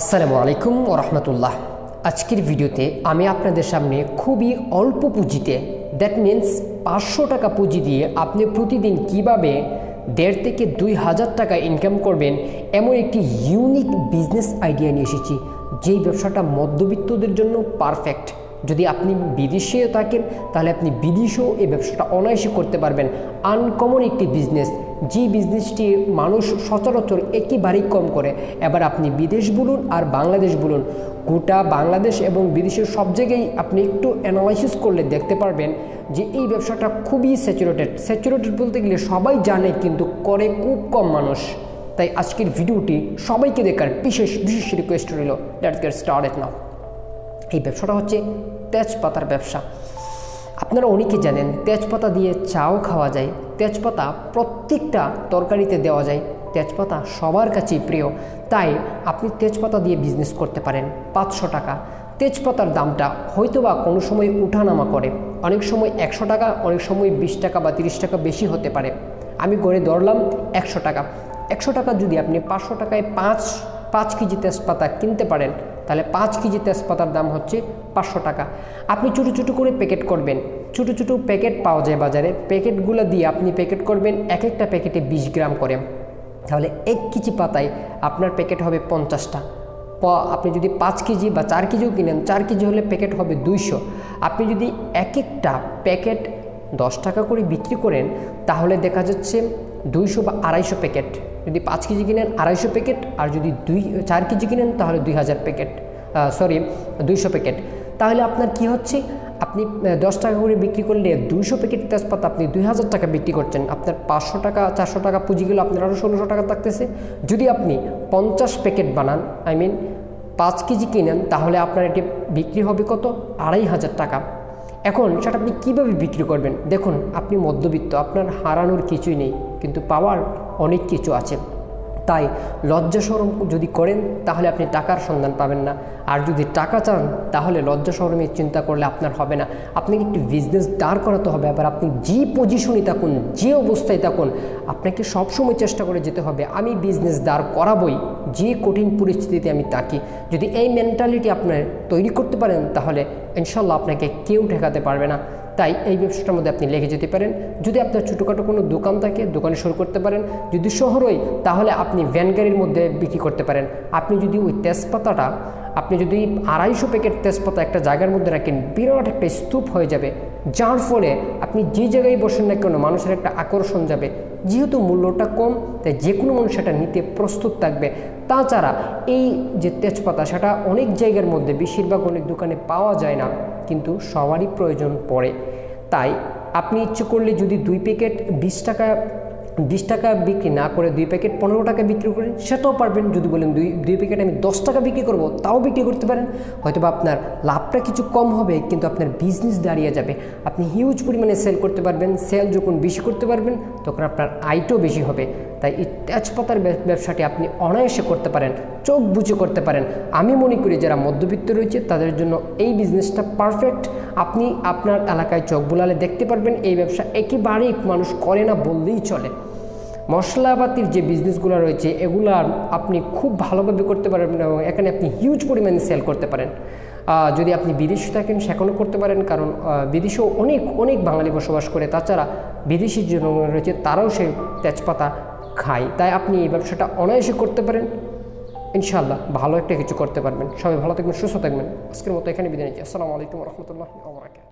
আসসালামু আলাইকুম ওরহমতুল্লাহ আজকের ভিডিওতে আমি আপনাদের সামনে খুবই অল্প পুঁজিতে দ্যাট মিন্স পাঁচশো টাকা পুঁজি দিয়ে আপনি প্রতিদিন কীভাবে দেড় থেকে দুই হাজার টাকা ইনকাম করবেন, এমন একটি ইউনিক বিজনেস আইডিয়া নিয়ে এসেছি। যেই ব্যবসাটা মধ্যবিত্তদের জন্য পারফেক্ট যদি আপনি বিদেশেও থাকেন, তাহলে আপনি বিদেশেও এই ব্যবসাটা অনায়াসে করতে পারবেন। আনকমন একটি বিজনেস যে বিজনেসটি মানুষ সচরাচর একেবারেই কম করে। এবার আপনি বিদেশ বলুন আর বাংলাদেশ বলুন, গোটা বাংলাদেশ এবং বিদেশের সব জায়গায় আপনি একটু অ্যানালাইসিস করলে দেখতে পারবেন যে এই ব্যবসাটা খুবই স্যাচুরেটেড স্যাচুরেটেড বলতে গেলে সবাই জানে কিন্তু করে খুব কম মানুষ। তাই আজকের ভিডিওটি সবাইকে দেখার বিশেষ বিশেষ রিকোয়েস্ট রইল। লেটস গেট স্টার্টেড নাও এই ব্যবসাটা হচ্ছে তেজপাতার ব্যবসা। আপনারা অনেকে জানেন তেজপাতা দিয়ে চাও খাওয়া যায়। তেজপাতা প্রত্যেকটা তরকারিতে দেওয়া যায়। তেজপাতা সবার কাছেই প্রিয়। তাই আপনি তেজপাতা দিয়ে বিজনেস করতে পারেন। পাঁচশো টাকা। তেজপাতার দামটা হয়তোবা কোনো সময় উঠানামা করে। অনেক সময় একশো টাকা, অনেক সময় বিশ টাকা বা তিরিশ টাকা বেশি হতে পারে। আমি গড়ে ধরলাম একশো টাকা। একশো টাকা যদি আপনি পাঁচশো টাকায় পাঁচ পাঁচ কেজি তেজপাতা কিনতে পারেন তাহলে পাঁচ কেজি তেজপাতার দাম হচ্ছে পাঁচশো টাকা। আপনি ছোটো ছোটো করে প্যাকেট করবেন। ছোটো ছোটো প্যাকেট পাওয়া যায় বাজারে। প্যাকেটগুলো দিয়ে আপনি প্যাকেট করবেন এক একটা প্যাকেটে বিশ গ্রাম করে। তাহলে এক কেজি পাতায় আপনার প্যাকেট হবে পঞ্চাশটা। আপনি যদি পাঁচ কেজি বা চার কেজিও কিনেন, চার কেজি হলে প্যাকেট হবে দুইশো। আপনি যদি এক একটা প্যাকেট দশ টাকা করে বিক্রি করেন, তাহলে দেখা যাচ্ছে দুইশো বা আড়াইশো প্যাকেট যদি পাঁচ কেজি কিনেন আড়াইশো প্যাকেট, আর যদি দুই, চার কেজি কিনেন তাহলে দুই হাজার প্যাকেট সরি দুইশো প্যাকেট। তাহলে আপনার কি হচ্ছে? আপনি দশ টাকা করে বিক্রি করলে দুইশো প্যাকেট তেজপাতা আপনি দুই হাজার টাকা বিক্রি করছেন। আপনার পাঁচশো টাকা, চারশো টাকা পুঁজি গেলে আপনার আরও ষোলোশো টাকা থাকতেছে। যদি আপনি পঞ্চাশ প্যাকেট বানান আই মিন পাঁচ কেজি কিনেন, তাহলে আপনার এটি বিক্রি হবে কত? আড়াই হাজার টাকা। এখন সেটা আপনি কীভাবে বিক্রি করবেন? দেখুন, আপনি মধ্যবিত্ত, আপনার হারানোর কিছুই নেই, কিন্তু পাওয়ার অনেক কিছু আছে। তাই লজ্জা সরম যদি করেন, তাহলে আপনি টাকার সন্ধান পাবেন না। আর যদি টাকা চান, তাহলে লজ্জা সরমের চিন্তা করলে আপনার হবে না। আপনাকে একটি বিজনেস দাঁড় করাতে হবে, আবার আপনি যে পজিশনে থাকুন, যে অবস্থায় থাকুন, আপনাকে সবসময় চেষ্টা করে যেতে হবে, আমি বিজনেস দাঁড় করাবই, যে কঠিন পরিস্থিতিতে আমি তাকি যদি এই মেন্টালিটি আপনার তৈরি করতে পারেন, তাহলে ইনশাল্লাহ আপনাকে কেউ ঠেকাতে পারবে না। তাই এই ব্যবসাটার মধ্যে আপনি লেগে যেতে পারেন। যদি আপনার ছোটোখাটো কোনো দোকান থাকে, দোকানে শুরু করতে পারেন। যদি শহরই তাহলে আপনি ভ্যান গাড়ির মধ্যে বিক্রি করতে পারেন। আপনি যদি ওই তেজপাতাটা, আপনি যদি আড়াইশো প্যাকেট তেজপাতা একটা জায়গার মধ্যে রাখেন, বিরাট একটা স্তূপ হয়ে যাবে। যার ফলে আপনি যে জায়গায় বসেন না কেন, মানুষের একটা আকর্ষণ যাবে। যেহেতু মূল্যটা কম, তাই যে কোনো মানুষ সেটা নিতে প্রস্তুত থাকবে। তাছাড়া এই যে তেজপাতা, সেটা অনেক জায়গার মধ্যে বেশিরভাগ অনেক দোকানে পাওয়া যায় না। কিন্তু সবারই প্রয়োজন পড়ে। তাই আপনি ইচ্ছে করলে যদি দুই প্যাকেট বিশ টাকা বিশ টাকা বিক্রি না করে দুই প্যাকেট পনেরো টাকা বিক্রি করেন, সেটাও পারবেন। যদি বলেন দুই দুই প্যাকেট আমি দশ টাকা বিক্রি করব, তাও বিক্রি করতে পারেন। হয়তো বা আপনার লাভটা কিছু কম হবে, কিন্তু আপনার বিজনেস দাঁড়িয়ে যাবে। আপনি হিউজ পরিমাণে সেল করতে পারবেন। সেল যখন বেশি করতে পারবেন, তখন আপনার আয়টাও বেশি হবে। তাই এই তেজপাতার ব্যবসাটি আপনি অনায়াসে করতে পারেন, চোখ বুঝে করতে পারেন। আমি মনে করি যারা মধ্যবিত্ত রয়েছে, তাদের জন্য এই বিজনেসটা পারফেক্ট আপনি আপনার এলাকায় চোখ বুলালে দেখতে পারবেন, এই ব্যবসা একেবারেই মানুষ করে না বললেই চলে। মশলাপাতির যে বিজনেসগুলো রয়েছে এগুলার আপনি খুব ভালোভাবে করতে পারবেন এবং এখানে আপনি হিউজ পরিমাণে সেল করতে পারেন। যদি আপনি বিদেশে থাকেন, সেখানেও করতে পারেন, কারণ বিদেশেও অনেক অনেক বাঙালি বসবাস করে। তাছাড়া বিদেশি যে রয়েছে, তারাও সেই তেজপাতা খায় তাই আপনি এই ব্যবসাটা অনায়াসে করতে পারেন। ইনশাল্লাহ ভালো একটা কিছু করতে পারবেন। সবাই ভালো থাকবেন, সুস্থ থাকবেন। আজকের মতো এখানে বিদায় নিচ্ছি। আসসালামু আলাইকুম রহমতুল্লাহ